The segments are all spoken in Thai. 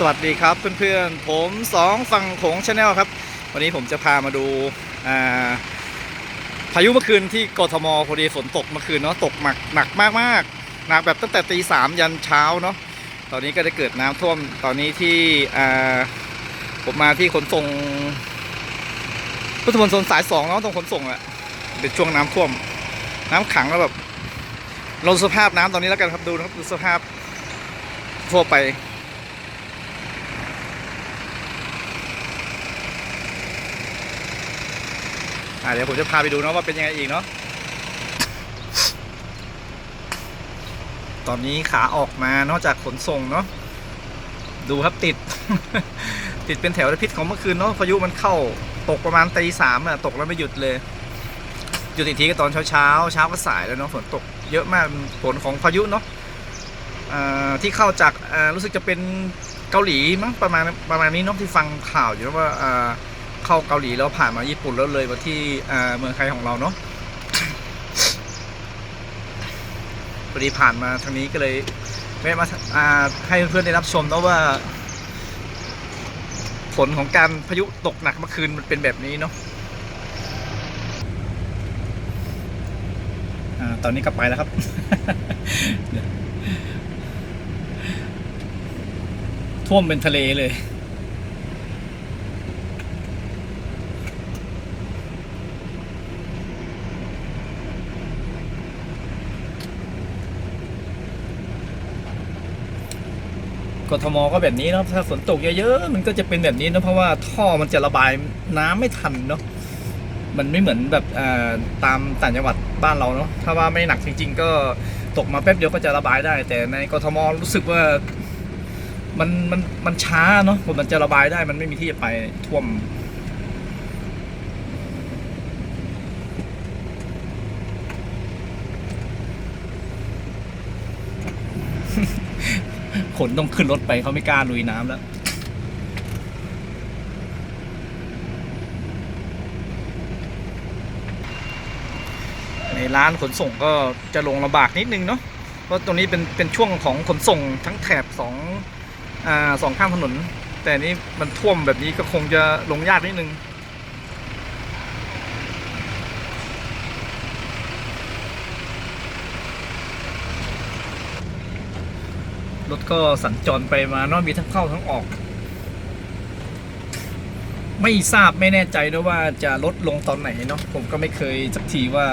สวัสดีครับเพื่อนๆ ผมสองฝั่งโขงชาแนลครับ วันนี้ผมจะพามาดูาพายุเมื่อคืนที่กทมพอดีฝนตกเมื่อคืนเนาะตกหนักหนักมากๆหนักแบบตั้งแต่ตีสามยันเช้าเนาะตอนนี้ก็ได้เกิดน้ำท่วมตอนนี้ที่ผมมาที่ขนส่งพุทธมณฑลสายสองเนาะตรงขนส่งอะเป็นช่วงน้ำท่วม น้ำขังแล้วแบบลงสภาพน้ำตอนนี้แล้วกันครับดูนะครับดูสภาพทั่วไป อ่าเดี๋ยวผมจะพาไปดูเนาะว่าเป็นยังไงอีกเนาะตอนนี้ขาออกมานอกจากขนส่งเนาะดูครับติด ติดเป็นแถวพิษของเมื่อคืนเนาะพายุมันเข้าตกประมาณตีสามอะตกแล้วไม่หยุดเลยหยุดอีกทีก็ตอนเช้าเช้าเช้าก็สายแล้วเนาะฝนตกเยอะมากผลของพายุเนาะที่เข้าจากรู้สึกจะเป็นเกาหลีมั้งประมาณประมาณนี้เนาะที่ฟังข่าวอยู่นะว่า เข้าเกาหลีแล้วผ่านมาญี่ปุ่นแล้วเลยมาที่เมืองไทยของเราเนาะพอดีผ่านมาทางนี้ก็เลยแวะมาให้เพื่อนๆได้รับชมนะว่า ผลของการพายุตกหนักเมื่อคืนมันเป็นแบบนี้เนาะตอนนี้ก็ไปแล้วครับท่วมเป็นทะเลเลย ทมก็แบบนี้เนาะถ้าฝนตกเยอะๆมันก็จะเป็นแบบนี้เนอะเพราะว่าท่อมันจะระบายน้ำไม่ทันเนาะมันไม่เหมือนแบบอ่าตามต่างจังหวัดบ้านเราเนาะถ้าว่าไม่หนักจริง ๆ ก็ตกมาแป๊บเดียวก็จะระบายได้ แต่ในกทมรู้สึกว่ามันมันมันช้าเนาะมันจะระบายได้มันไม่มีที่จะไปท่วม ขนต้องขึ้นรถไปเขาไม่กล้าลุยน้ำแล้วในร้านขนส่งก็จะลงลำบากนิดนึงเนาะเพราะตรงนี้เป็นเป็นช่วงของขนส่งทั้งแถบสองอ่าสองข้างถนน แต่นี้มันท่วมแบบนี้ก็คงจะลงยากนิดนึง ก็สัญจรไปมาเนาะมีทั้งเข้าทั้งออก ไม่ทราบไม่แน่ใจด้วยว่าจะลดลงตอนไหนเนาะผมก็ไม่เคยสักทีว่า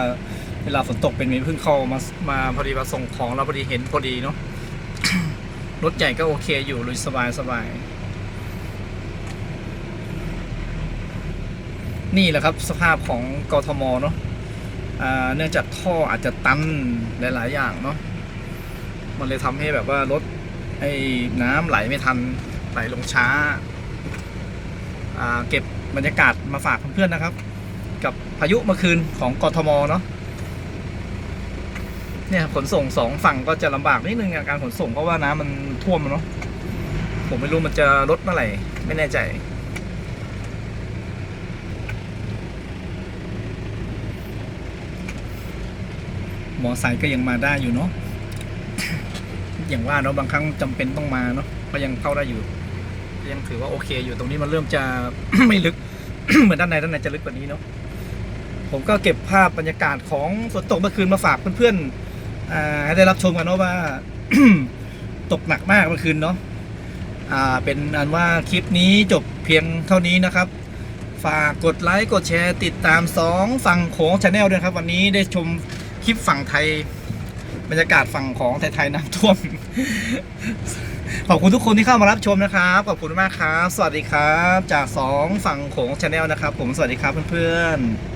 เวลาฝนตกเป็นไงเพิ่งเข้ามามาพอดีมาส่งของแล้วพอดีเห็นพอดีเนาะรถใหญ่ก็โอเคอยู่ลุยสบายสบายนี่แหละครับสภาพของกทมเนาะเนื่องจากท่ออาจจะตันหลาย ๆ อย่างเนาะมันเลยทำให้แบบว่ารถ ไอ้น้ำไหลไม่ทันไหลลงช้า เก็บบรรยากาศมาฝากเพื่อนๆนะครับ กับพายุเมื่อคืนของกทมเนาะเนี่ยขนส่งสองฝั่งก็จะลำบากนิดนึงการขนส่งเพราะว่าน้ำมันท่วมเนาะผมไม่รู้มันจะลดเมื่อไหร่ไม่แน่ใจมอไซค์ก็ยังมาได้อยู่เนาะ อย่างว่าเนาะบางครั้งจำเป็นต้องมาเนาะก็ยังเข้าได้อยู่ ยังถือว่าโอเค อยู่ตรงนี้มันเริ่มจะ ไม่ลึก เหมือนด้านในด้านในจะลึกกว่านี้เนาะผมก็เก็บภาพบรรยากาศของฝนตกเมื่อคืนมาฝากเพื่อนๆให้ได้รับชมกันเนาะว่า ตกหนักมากเมื่อคืนเนาะเป็นอันว่าคลิปนี้จบเพียงเท่านี้นะครับ ฝากกดไลค์กดแชร์ติดตามสองฝั่งโขงชาแนลด้วยครับ วันนี้ได้ชมคลิปฝั่งไทย บรรยากาศฝั่งของไทยๆน้ำท่วม ขอบคุณทุกคนที่เข้ามารับชมนะครับ ขอบคุณมากครับ สวัสดีครับ จากสองฝั่งของชาแนลนะครับ ผม สวัสดีครับเพื่อนๆ